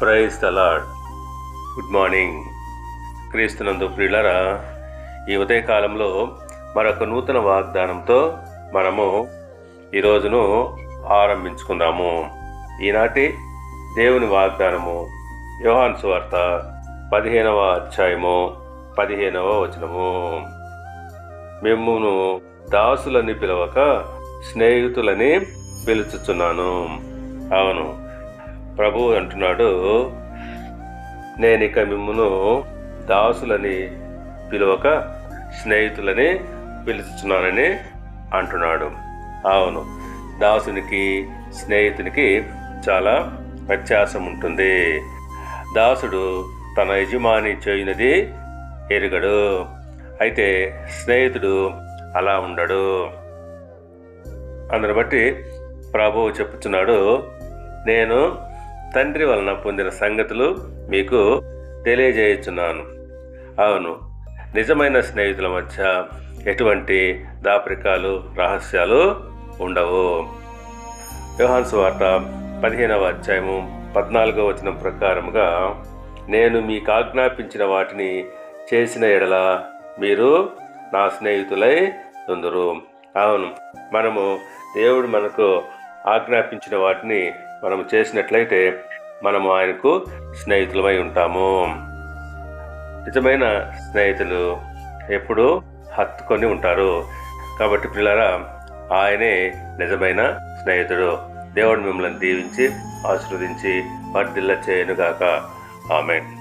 Praise తలాడ్ good morning క్రీస్తునందు ప్రియులరా ఈ ఉదయకాలంలో మరొక నూతన వాగ్దానంతో మనము ఈ రోజును ఆరంభించుకుందాము. ఈనాటి దేవుని వాగ్దానము యోహాన్ సువార్త పదిహేనవ అధ్యాయము పదిహేనవ వచనము. మిమ్మును దాసులని పిలవక స్నేహితులని పిలుచుచున్నాను. అవును ప్రభు అంటున్నాడు నేను ఇక మిమ్మను దాసులని పిలువక స్నేహితులని పిలుచుచున్నానని అంటున్నాడు. అవును దాసునికి స్నేహితునికి చాలా వ్యత్యాసం ఉంటుంది. దాసుడు తన యజమాని చేయనది ఎరుగడు అయితే స్నేహితుడు అలా ఉండడు. అందుని బట్టి ప్రభువు చెప్పుచున్నాడు నేను తండ్రి వలన పొందిన సంగతులు మీకు తెలియజేయుచున్నాను. అవును నిజమైన స్నేహితుల మధ్య ఎటువంటి దాపరికాలు రహస్యాలు ఉండవు. యోహాన్ వార్త పదిహేనవ అధ్యాయము పద్నాలుగవ వచనం ప్రకారముగా నేను మీకు ఆజ్ఞాపించిన వాటిని చేసిన ఎడల మీరు నా స్నేహితులై ఉందరు. అవును మనము దేవుడు మనకు ఆజ్ఞాపించిన వాటిని మనం చేసినట్లయితే మనము ఆయనకు స్నేహితులమై ఉంటాము. నిజమైన స్నేహితులు ఎప్పుడూ హత్తుకొని ఉంటారు. కాబట్టి పిల్లరా ఆయనే నిజమైన స్నేహితుడు. దేవుడు మిమ్మల్ని దీవించి ఆశీర్వదించి వర్ధిల్ల చేయనుగాక ఆమెన్.